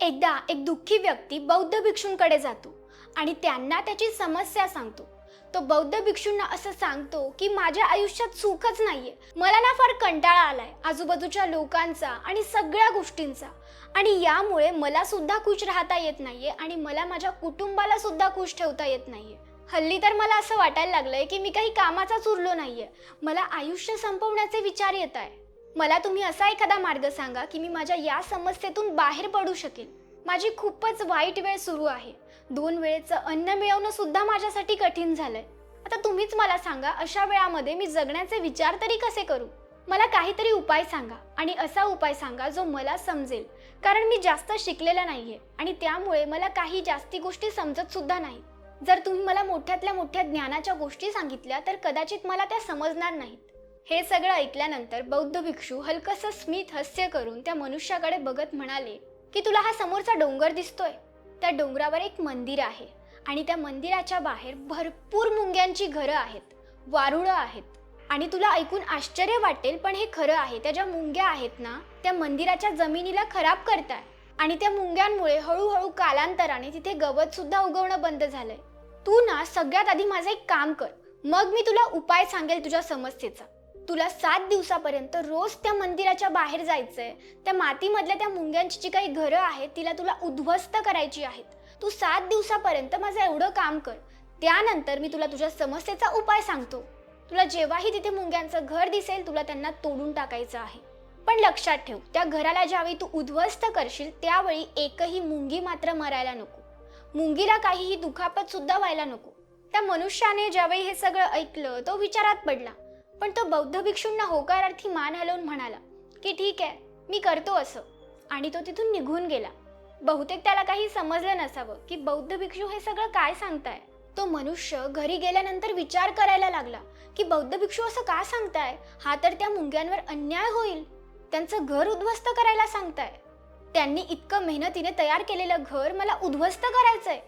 एकदा एक दुःखी व्यक्ती बौद्ध भिक्षूंकडे जातो आणि त्यांना त्याची समस्या सांगतो. तो बौद्ध भिक्षूंना असं सांगतो की माझ्या आयुष्यात सुखच नाहीये. मला ना फार कंटाळा आलाय आजूबाजूच्या लोकांचा आणि सगळ्या गोष्टींचा. आणि यामुळे मला सुद्धा खुश राहता येत नाहीये आणि मला माझ्या कुटुंबाला सुद्धा खुश ठेवता येत नाहीये. हल्ली तर मला असं वाटायला लागलंय की मी काही कामाचाच उरलो नाहीये. मला आयुष्य संपवण्याचे विचार येत आहे मला तुम्ही असा एखादा मार्ग सांगा की मी माझ्या या समस्येतून बाहेर पडू शकेल माझी खूपच वाईट वेळ सुरू आहे. दोन वेळेचं अन्न मिळवणं सुद्धा माझ्यासाठी कठीण झालंय. आता तुम्हीच मला सांगा अशा वेळामध्ये मी जगण्याचे विचार तरी कसे करू? मला काहीतरी उपाय सांगा आणि असा उपाय सांगा जो मला समजेल. कारण मी जास्त शिकलेला नाहीये आणि त्यामुळे मला काही जास्ती गोष्टी समजत सुद्धा नाही. जर तुम्ही मला मोठ्यातल्या मोठ्या ज्ञानाच्या गोष्टी सांगितल्या तर कदाचित मला त्या समजणार नाहीत. हे सगळं ऐकल्यानंतर बौद्ध भिक्षू हलकसं स्मित हास्य करून त्या मनुष्याकडे बघत म्हणाले की तुला हा समोरचा डोंगर दिसतोय. त्या डोंगरावर एक मंदिर आहे आणि त्या मंदिराच्या बाहेर भरपूर मुंग्यांची घरं आहेत वारुळं आहेत. आणि तुला ऐकून आश्चर्य वाटेल पण हे खरं आहे त्या ज्या मुंग्या आहेत ना त्या मंदिराच्या जमिनीला खराब करताय. आणि त्या मुंग्यांमुळे हळूहळू कालांतराने तिथे गवत सुद्धा उगवणं बंद झालंय. तू ना सगळ्यात आधी माझं एक काम कर. मग मी तुला उपाय सांगेल तुझ्या समस्येचा. तुला सात दिवसापर्यंत रोज त्या मंदिराच्या बाहेर जायचंय. त्या मातीमधल्या त्या मुंग्यांची जी काही घरं आहेत तिला तुला उद्ध्वस्त करायची आहेत. तू सात दिवसापर्यंत माझं एवढं काम कर. त्यानंतर मी तुला तुझ्या समस्येचा उपाय सांगतो. तुला जेव्हाही तिथे मुंग्यांचं घर दिसेल तुला त्यांना तोडून टाकायचं आहे. पण लक्षात ठेव त्या घराला ज्यावेळी तू उद्ध्वस्त करशील त्यावेळी एकही मुंगी मात्र मरायला नको. मुंगीला काहीही दुखापत सुद्धा व्हायला नको. त्या मनुष्याने ज्यावेळी हे सगळं ऐकलं तो विचारात पडला पण तो बौद्ध भिक्षूंना होकारार्थी मान हलवून म्हणाला की ठीक आहे मी करतो असं. आणि तो तिथून निघून गेला. बहुतेक त्याला काही समजलं नसावं की बौद्ध भिक्षू हे सगळं काय सांगताय. तो मनुष्य घरी गेल्यानंतर विचार करायला लागला की बौद्ध भिक्षू असं का सांगताय? हा तर त्या मुंग्यांवर अन्याय होईल. त्यांचं घर उद्ध्वस्त करायला सांगताय. त्यांनी इतकं मेहनतीने तयार केलेलं घर मला उद्ध्वस्त करायचंय.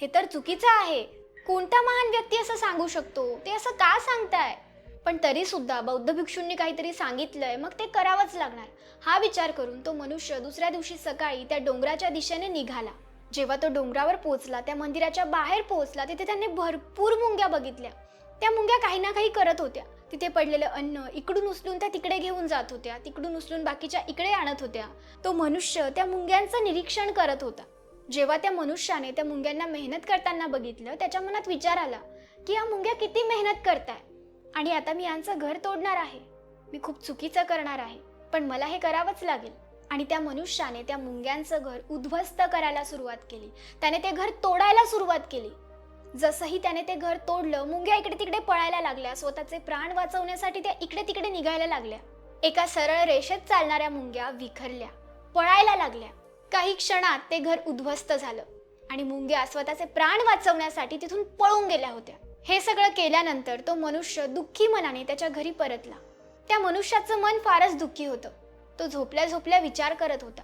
हे तर चुकीचं आहे. कोणता महान व्यक्ती असं सांगू शकतो? ते असं का सांगताय? पण तरीसुद्धा बौद्ध भिक्षूंनी काहीतरी सांगितलंय मग ते करावंच लागणार. हा विचार करून तो मनुष्य दुसऱ्या दिवशी सकाळी त्या डोंगराच्या दिशेने निघाला. जेव्हा तो डोंगरावर पोहोचला त्या मंदिराच्या बाहेर पोहोचला तिथे त्याने भरपूर मुंग्या बघितल्या. त्या मुंग्या काही ना काही करत होत्या. तिथे पडलेलं अन्न इकडून उचलून त्या तिकडे घेऊन जात होत्या तिकडून उचलून बाकीच्या इकडे आणत होत्या. तो मनुष्य त्या मुंग्यांचं निरीक्षण करत होता. जेव्हा त्या मनुष्याने त्या मुंग्यांना मेहनत करताना बघितलं त्याच्या मनात विचार आला की या मुंग्या किती मेहनत करताय? आणि आता मी यांचं घर तोडणार आहे. मी खूप चुकीचं करणार आहे पण मला हे करावंच लागेल. आणि त्या मनुष्याने त्या मुंग्यांचं घर उद्ध्वस्त करायला सुरुवात केली. त्याने ते घर तोडायला सुरुवात केली. जसंही त्याने ते घर तोडलं मुंग्या इकडे तिकडे पळायला लागल्या. स्वतःचे प्राण वाचवण्यासाठी त्या इकडे तिकडे निघायला लागल्या. एका सरळ रेषेत चालणाऱ्या मुंग्या विखरल्या पळायला लागल्या. काही क्षणात ते घर उद्ध्वस्त झालं आणि मुंग्या स्वतःचे प्राण वाचवण्यासाठी तिथून पळून गेल्या होत्या. हे सगळं केल्यानंतर तो मनुष्य दुःखी मनाने त्याच्या घरी परतला. त्या मनुष्याचं मन फारच दुःखी होतं. तो झोपल्या झोपल्या विचार करत होता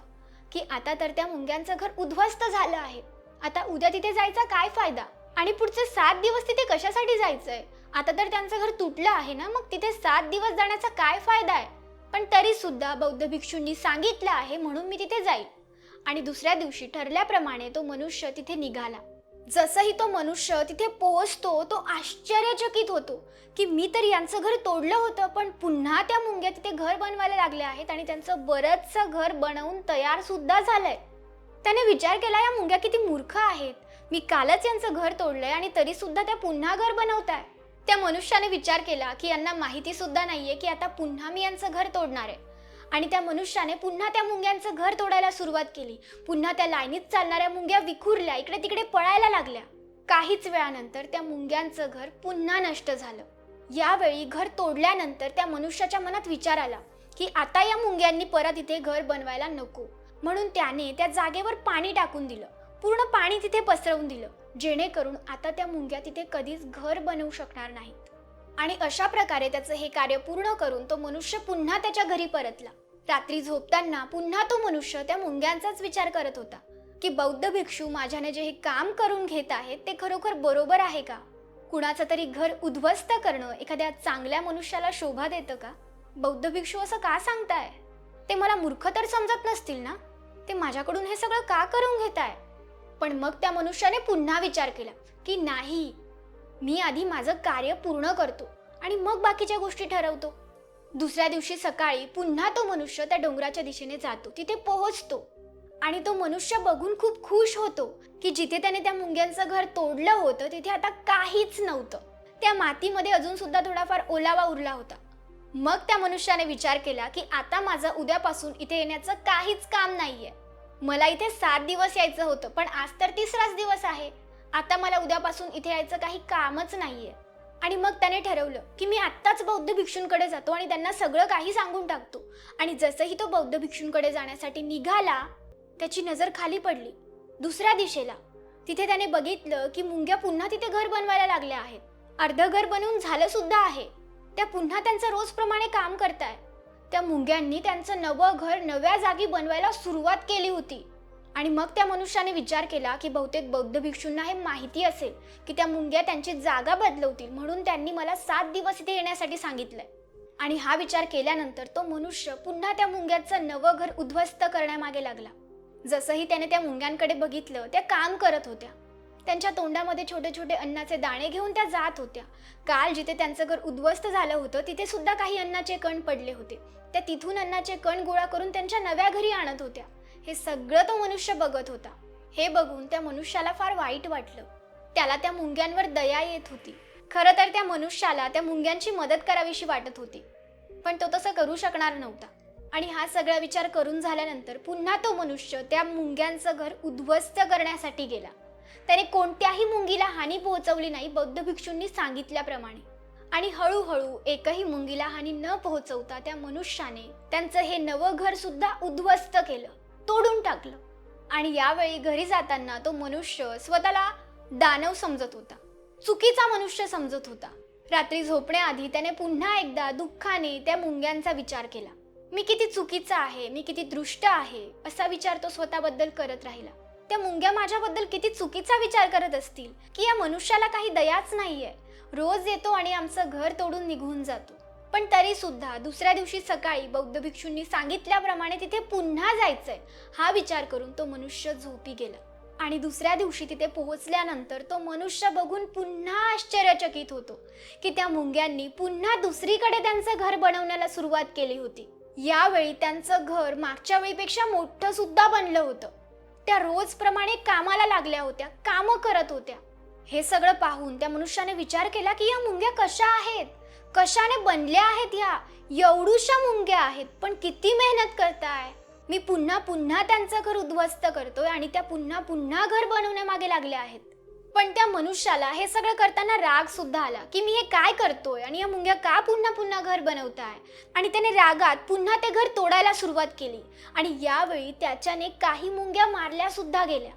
की आता तर त्या मुंग्यांचं घर उद्ध्वस्त झालं आहे. आता उद्या तिथे जायचा काय फायदा? आणि पुढचे सात दिवस तिथे कशासाठी जायचंय? आता तर त्यांचं घर तुटलं आहे ना मग तिथे सात दिवस जाण्याचा काय फायदा आहे? पण तरी सुद्धा बौद्ध भिक्षूंनी सांगितलं आहे म्हणून मी तिथे जाईल. आणि दुसऱ्या दिवशी ठरल्याप्रमाणे तो मनुष्य तिथे निघाला. जसंही तो मनुष्य तिथे पोहोचतो तो आश्चर्यचकित होतो की मी तर यांचं घर तोडलं होतं पण पुन्हा त्या मुंग्या तिथे घर बनवायला लागल्या आहेत आणि त्यांचं बरंचसं घर बनवून तयार सुद्धा झालंय. त्याने विचार केला या मुंग्या किती मूर्ख आहेत. मी कालच यांचं घर तोडलंय आणि तरी सुद्धा त्या पुन्हा घर बनवताय. त्या मनुष्याने विचार केला की यांना माहिती सुद्धा नाहीये की आता पुन्हा मी यांचं घर तोडणार आहे. आणि त्या मनुष्याने पुन्हा त्या मुंग्यांचं घर तोडायला सुरुवात केली. पुन्हा त्या लाईनीत चालणाऱ्या मुंग्या विखुरल्या इकडे तिकडे पळायला लागल्या. काहीच वेळानंतर त्या मुंग्यांचं घर पुन्हा नष्ट झालं. यावेळी घर तोडल्यानंतर त्या मनुष्याच्या मनात विचार आला की आता या मुंग्यांनी परत इथे घर बनवायला नको. म्हणून त्याने त्या जागेवर पाणी टाकून दिलं पूर्ण पाणी तिथे पसरवून दिलं जेणेकरून आता त्या मुंग्या तिथे कधीच घर बनवू शकणार नाहीत. आणि अशा प्रकारे त्याचं हे कार्य पूर्ण करून तो मनुष्य पुन्हा त्याच्या घरी परतला. रात्री झोपताना पुन्हा तो मनुष्य त्या मुंग्यांचाच विचार करत होता की बौद्ध भिक्षू माझ्याने जे हे काम करून घेत आहेत ते खरोखर बरोबर आहे का? कुणाचं तरी घर उद्ध्वस्त करणं एखाद्या चांगल्या मनुष्याला शोभा देतं का? बौद्ध भिक्षू असं का सांगताय? ते मला मूर्ख तर समजत नसतील ना? ते माझ्याकडून हे सगळं का करून घेत आहे पण मग त्या मनुष्याने पुन्हा विचार केला की नाही मी आधी माझं कार्य पूर्ण करतो आणि मग बाकीच्या गोष्टी ठरवतो. दुसऱ्या दिवशी सकाळी पुन्हा तो मनुष्य त्या डोंगराच्या दिशेने जातो. तिथे पोहोचतो. आणि तो मनुष्य बघून खूप खुश होतो की जिथे त्याने त्या मुंग्यांचं घर तोडलं होतं तिथे आता काहीच नव्हतं. त्या मातीमध्ये अजून सुद्धा थोडाफार ओलावा उरला होता. मग त्या मनुष्याने विचार केला की आता माझं उद्यापासून इथे येण्याचं काहीच काम नाहीये. मला इथे सात दिवस यायचं होतं पण आज तर तिसराच दिवस आहे. आता मला उद्यापासून इथे यायचं काही कामच नाहीये. आणि मग त्याने ठरवलं की मी आत्ताच बौद्ध भिक्षूंकडे जातो आणि त्यांना सगळं काही सांगून टाकतो. आणि जसंही तो बौद्ध भिक्षूंकडे जाण्यासाठी निघाला त्याची नजर खाली पडली. दुसऱ्या दिशेला तिथे त्याने बघितलं की मुंग्या पुन्हा तिथे घर बनवायला लागल्या आहेत. अर्ध घर बनवून झालं सुद्धा आहे. त्या पुन्हा त्यांचं रोजप्रमाणे काम करताय. त्या मुंग्यांनी त्यांचं नवं घर नव्या जागी बनवायला सुरुवात केली होती. आणि मग त्या मनुष्याने विचार केला की बहुतेक बौद्ध भिक्षूंना हे माहिती असेल की त्या मुंग्या त्यांची जागा बदलवतील म्हणून त्यांनी मला सात दिवस इथे येण्यासाठी सांगितलंय. आणि हा विचार केल्यानंतर तो मनुष्य पुन्हा त्या मुंग्याचं नवं घर उद्ध्वस्त करण्यामागे लागला. जसंही त्याने त्या मुंग्यांकडे बघितलं त्या काम करत होत्या. त्यांच्या तोंडामध्ये छोटे छोटे अन्नाचे दाणे घेऊन त्या जात होत्या. काल जिथे त्यांचं घर उद्ध्वस्त झालं होतं तिथे सुद्धा काही अन्नाचे कण पडले होते. त्या तिथून अन्नाचे कण गोळा करून त्यांच्या नव्या घरी आणत होत्या. हे सगळं तो मनुष्य बघत होता. हे बघून त्या मनुष्याला फार वाईट वाटलं. त्याला त्या मुंग्यांवर दया येत होती. खरं तर त्या मनुष्याला त्या मुंग्यांची मदत करावीशी वाटत होती. पण तो तसं करू शकणार नव्हता. आणि हा सगळा विचार करून झाल्यानंतर पुन्हा तो मनुष्य त्या मुंग्यांचं घर उद्ध्वस्त करण्यासाठी गेला. त्याने कोणत्याही मुंगीला हानी पोहोचवली नाही बौद्ध भिक्षूंनी सांगितल्याप्रमाणे. आणि हळूहळू एकही मुंगीला हानी न पोहोचवता त्या मनुष्याने त्यांचं हे नवं घर सुद्धा उद्ध्वस्त केलं. तोडून टाकलं. आणि यावेळी घरी जाताना तो मनुष्य स्वतःला दानव समजत होता. चुकीचा मनुष्य समजत होता. रात्री झोपण्याआधी त्याने पुन्हा एकदा दुःखाने त्या मुंग्यांचा विचार केला. मी किती चुकीचा आहे मी किती दृष्ट आहे असा विचार तो स्वतःबद्दल करत राहिला. त्या मुंग्या माझ्याबद्दल किती चुकीचा विचार करत असतील की या मनुष्याला काही दयाच नाहीये. रोज येतो आणि आमचं घर तोडून निघून जातो. पण तरी सुद्धा दुसऱ्या दिवशी सकाळी बौद्ध भिक्षूंनी सांगितल्याप्रमाणे तिथे पुन्हा जायचंय हा विचार करून तो मनुष्य झोपी गेला. आणि दुसऱ्या दिवशी तिथे पोहोचल्यानंतर तो मनुष्य बघून पुन्हा आश्चर्यचकित होतो की त्या मुंग्यांनी पुन्हा दुसरीकडे त्यांचं घर बनवण्याला सुरुवात केली होती. यावेळी त्यांचं घर मागच्या वेळीपेक्षा मोठं सुद्धा बनलं होतं. त्या रोजप्रमाणे कामाला लागल्या होत्या कामं करत होत्या. हे सगळं पाहून त्या मनुष्याने विचार केला की या मुंग्या कशा आहेत? कशाने बनल्या आहेत ह्या? एवढूशा मुंग्या आहेत. पण किती मेहनत करताय? मी पुन्हा पुन्हा त्यांचं घर उद्ध्वस्त करतोय आणि त्या पुन्हा पुन्हा घर बनवण्यामागे लागल्या आहेत. पण त्या मनुष्याला हे सगळं करताना राग सुद्धा आला की मी हे काय करतोय आणि या मुंग्या का पुन्हा पुन्हा घर बनवताय? आणि त्याने रागात पुन्हा ते घर तोडायला सुरुवात केली. आणि यावेळी त्याच्याने काही मुंग्या मारल्या सुद्धा गेल्या.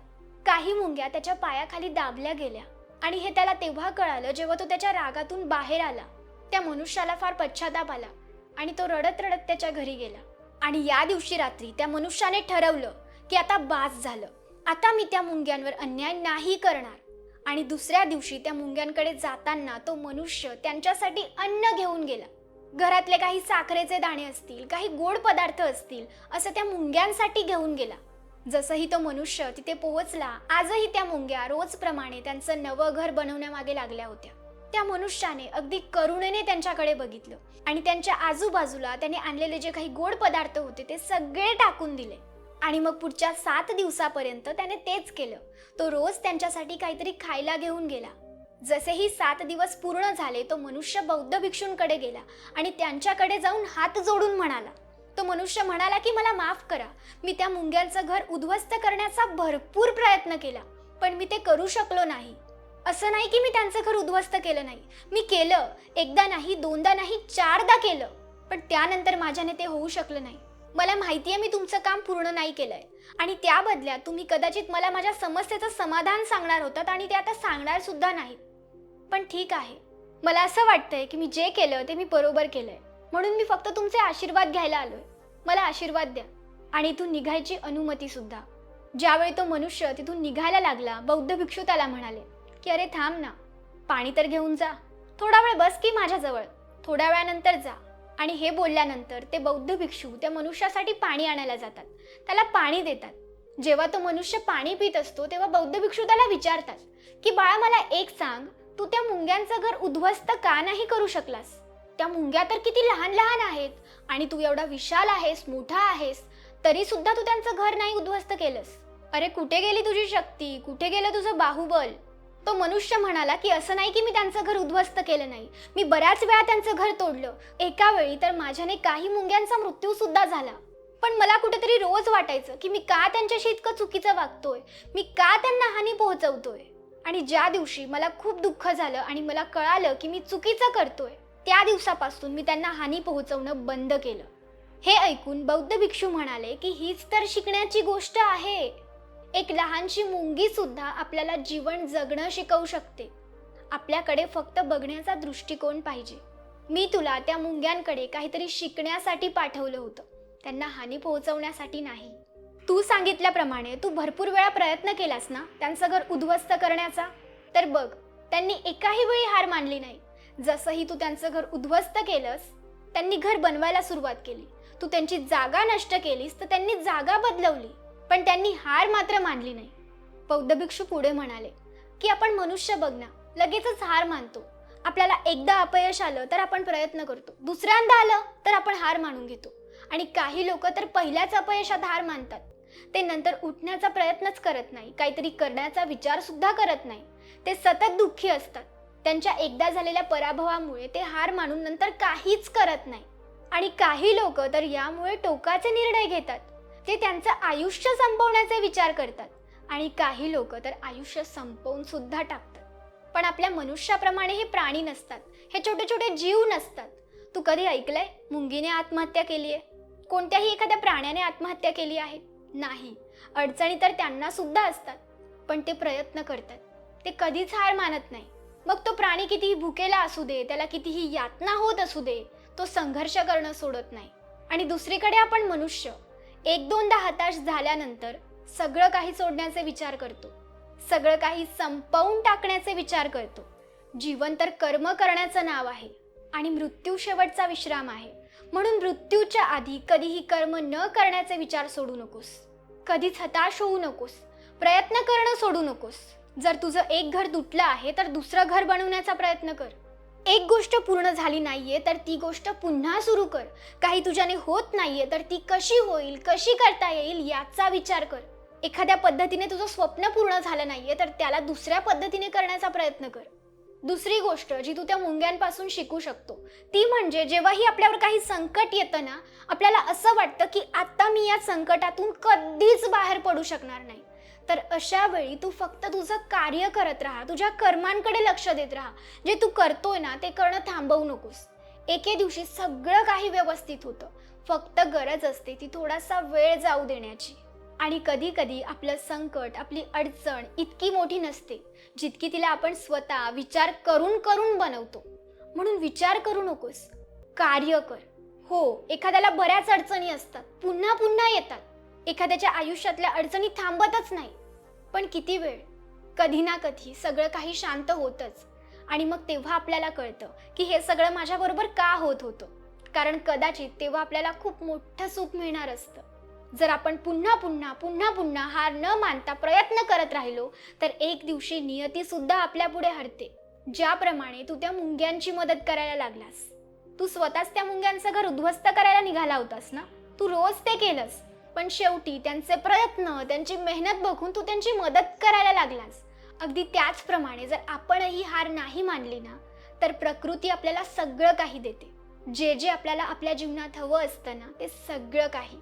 काही मुंग्या त्याच्या पायाखाली दाबल्या गेल्या. आणि हे त्याला तेव्हा कळालं जेव्हा तो त्याच्या रागातून बाहेर आला. त्या मनुष्याला फार पश्चाताप आला आणि तो रडत रडत त्याच्या घरी गेला. आणि या दिवशी रात्री त्या मनुष्याने ठरवलं की आता बास झालं. आता मी त्या मुंग्यांवर अन्याय नाही करणार. आणि दुसऱ्या दिवशी त्या मुंग्यांकडे जाताना तो मनुष्य त्यांच्यासाठी अन्न घेऊन गेला. घरातले काही साखरेचे दाणे असतील काही गोड पदार्थ असतील असं त्या मुंग्यांसाठी घेऊन गेला. जसंही तो मनुष्य तिथे पोहोचला आजही त्या मुंग्या रोजप्रमाणे त्यांचं नवं घर बनवण्यामागे लागल्या होत्या. त्या मनुष्याने अगदी करुणेने त्यांच्याकडे बघितलं. आणि त्यांच्या आजूबाजूला त्याने आणलेले जे काही गोड पदार्थ होते ते सगळे टाकून दिले. आणि मग पुढच्या सात दिवसापर्यंत त्याने तेच केलं. तो रोज त्यांच्यासाठी काहीतरी खायला घेऊन गेला. जसेही सात दिवस पूर्ण झाले तो मनुष्य बौद्ध भिक्षूंकडे गेला आणि त्यांच्याकडे जाऊन हात जोडून म्हणाला. तो मनुष्य म्हणाला की मला माफ करा. मी त्या मुंग्यांचं घर उद्ध्वस्त करण्याचा भरपूर प्रयत्न केला पण मी ते करू शकलो नाही. असं नाही की मी त्यांचं घर उद्ध्वस्त केलं नाही. मी केलं. एकदा नाही दोनदा नाही चारदा केलं. पण त्यानंतर माझ्याने ते होऊ शकलं नाही. मला माहिती आहे मी तुमचं काम पूर्ण नाही केलंय. आणि त्या बदल्यात तुम्ही कदाचित मला माझ्या समस्येचं समाधान सांगणार होतात आणि ते आता सांगणार सुद्धा नाही पण ठीक आहे. मला असं वाटतंय की मी जे केलं ते मी बरोबर केलंय. म्हणून मी फक्त तुमचे आशीर्वाद घ्यायला आलोय. मला आशीर्वाद द्या. आणि इथून निघायची अनुमती सुद्धा. ज्यावेळी तो मनुष्य तिथून निघायला लागला बौद्ध भिक्षू त्याला म्हणाले की अरे थांब ना पाणी तर घेऊन जा. थोडा वेळ बस की माझ्याजवळ. थोड्या वेळानंतर जा. आणि हे बोलल्यानंतर ते बौद्ध भिक्षू त्या मनुष्यासाठी पाणी आणायला जातात. त्याला पाणी देतात. जेव्हा तो मनुष्य पाणी पित असतो तेव्हा बौद्ध भिक्षू त्याला विचारतात की बाळा मला एक सांग. तू त्या मुंग्यांचं घर उद्ध्वस्त का नाही करू शकलास? त्या मुंग्या तर किती लहान लहान आहेत. आणि तू एवढा विशाल आहेस मोठा आहेस तरी सुद्धा तू त्यांचं घर नाही उद्ध्वस्त केलंस. अरे कुठे गेली तुझी शक्ती? कुठे गेलं तुझं बाहुबल? तो मनुष्य म्हणाला की असं नाही की मी त्यांचं घर उद्ध्वस्त केलं नाही. मी बऱ्याच वेळा त्यांचं घर तोडलं. एका वेळी तर माझ्याने काही मुंग्यांचा मृत्यू सुद्धा झाला. पण मला कुठेतरी रोज वाटायचं की मी का त्यांच्याशी इतकं चुकीचं वागतोय? मी का त्यांना हानी पोहोचवतोय? आणि ज्या दिवशी मला खूप दुःख झालं आणि मला कळालं की मी चुकीचं करतोय त्या दिवसापासून मी त्यांना हानी पोहोचवणं बंद केलं. हे ऐकून बौद्ध भिक्षू म्हणाले की हीच तर शिकण्याची गोष्ट आहे. एक लहानशी मुंगी सुद्धा आपल्याला जीवन जगणं शिकवू शकते. आपल्याकडे फक्त बघण्याचा दृष्टिकोन पाहिजे. मी तुला त्या मुंग्यांकडे काहीतरी शिकण्यासाठी पाठवलं होतं. त्यांना हानी पोहोचवण्यासाठी नाही. तू सांगितल्याप्रमाणे तू भरपूर वेळा प्रयत्न केलास ना त्यांचं घर उद्ध्वस्त करण्याचा? तर बघ त्यांनी एकाही वेळी हार मानली नाही. जसंही तू त्यांचं घर उद्ध्वस्त केलंस त्यांनी घर बनवायला सुरुवात केली. तू त्यांची जागा नष्ट केलीस तर त्यांनी जागा बदलवली. पण त्यांनी हार मात्र मानली नाही. बौद्ध भिक्षू पुढे म्हणाले की आपण मनुष्य बघ ना लगेचच हार मानतो. आपल्याला एकदा अपयश आलं तर आपण प्रयत्न करतो. दुसऱ्यांदा आलं तर आपण हार मानून घेतो. आणि काही लोक तर पहिल्याच अपयशात हार मानतात. ते नंतर उठण्याचा प्रयत्नच करत नाही काहीतरी करण्याचा विचार सुद्धा करत नाही. ते सतत दुःखी असतात. त्यांच्या एकदा झालेल्या पराभवामुळे ते हार मानून नंतर काहीच करत नाही. आणि काही लोक तर यामुळे टोकाचे निर्णय घेतात. ते त्यांचं आयुष्य संपवण्याचे विचार करतात. आणि काही लोक तर आयुष्य संपवून सुद्धा टाकतात. पण आपल्या मनुष्याप्रमाणे हे प्राणी नसतात. हे छोटे छोटे जीव नसतात. तू कधी ऐकलंय? मुंगीने आत्महत्या केली आहे. कोणत्याही एखाद्या प्राण्याने आत्महत्या केली आहे? नाही. अडचणी तर त्यांना सुद्धा असतात. पण ते प्रयत्न करतात. ते कधीच हार मानत नाही. मग तो प्राणी कितीही भुकेला असू दे त्याला कितीही यातना होत असू दे तो संघर्ष करणं सोडत नाही. आणि दुसरीकडे आपण मनुष्य एक दोनदा हताश झाल्यानंतर सगळं काही सोडण्याचे विचार करतो. सगळं काही संपवून टाकण्याचे विचार करतो. जीवन तर कर्म करण्याचं नाव आहे आणि मृत्यू शेवटचा विश्राम आहे. म्हणून मृत्यूच्या आधी कधीही कर्म न करण्याचे विचार सोडू नकोस. कधीच हताश होऊ नकोस. प्रयत्न करणं सोडू नकोस. जर तुझं एक घर तुटलं आहे तर दुसरं घर बनवण्याचा प्रयत्न कर. एक गोष्ट पूर्ण झाली नाहीये तर ती गोष्ट पुन्हा सुरू कर. काही तुझ्याने होत नाहीये तर ती कशी होईल कशी करता येईल याचा विचार कर. एखाद्या पद्धतीने तुझं स्वप्न पूर्ण झालं नाहीये तर त्याला दुसऱ्या पद्धतीने करण्याचा प्रयत्न कर. दुसरी गोष्ट जी तू त्या मुंग्यांपासून शिकू शकतो ती म्हणजे जेव्हाही आपल्यावर काही संकट येतं ना आपल्याला असं वाटतं की आता मी या संकटातून कधीच बाहेर पडू शकणार नाही. तर अशा वेळी तू फक्त तुझं कार्य करत राहा. तुझ्या कर्मांकडे लक्ष देत राहा. जे तू करतोय ना ते करणं थांबवू नकोस. एके दिवशी सगळं काही व्यवस्थित होतं. फक्त गरज असते ती थोडासा वेळ जाऊ देण्याची. आणि कधी कधी आपलं संकट आपली अडचण इतकी मोठी नसते जितकी तिला आपण स्वतः विचार करून करून बनवतो. म्हणून विचार करू नकोस. कार्य कर. हो एखाद्याला बऱ्याच अडचणी असतात. पुन्हा पुन्हा येतात. एखाद्याच्या आयुष्यातल्या अडचणी थांबतच नाही. पण किती वेळ कधी ना कधी सगळं काही शांत होतच. आणि मग तेव्हा आपल्याला कळतं की हे सगळं माझ्याबरोबर का होत होतं? कारण कदाचित तेव्हा आपल्याला खूप मोठं सुख मिळणार असतं. जर आपण पुन्हा पुन्हा पुन्हा पुन्हा हार न मानता प्रयत्न करत राहिलो तर एक दिवशी नियतीसुद्धा आपल्यापुढे हरते. ज्याप्रमाणे तू त्या मुंग्यांची मदत करायला लागलास. तू स्वतःच त्या मुंग्यांचं घर उद्ध्वस्त करायला निघाला होतास ना? तू रोज ते केलंस. पण शेवटी त्यांचे प्रयत्न त्यांची मेहनत बघून तू त्यांची मदत करायला लागलास. अगदी त्याचप्रमाणे जर आपणही हार नाही मानली ना तर प्रकृती आपल्याला सगळं काही देते. जे जे आपल्याला आपल्या जीवनात हवं असतं ना ते सगळं काही.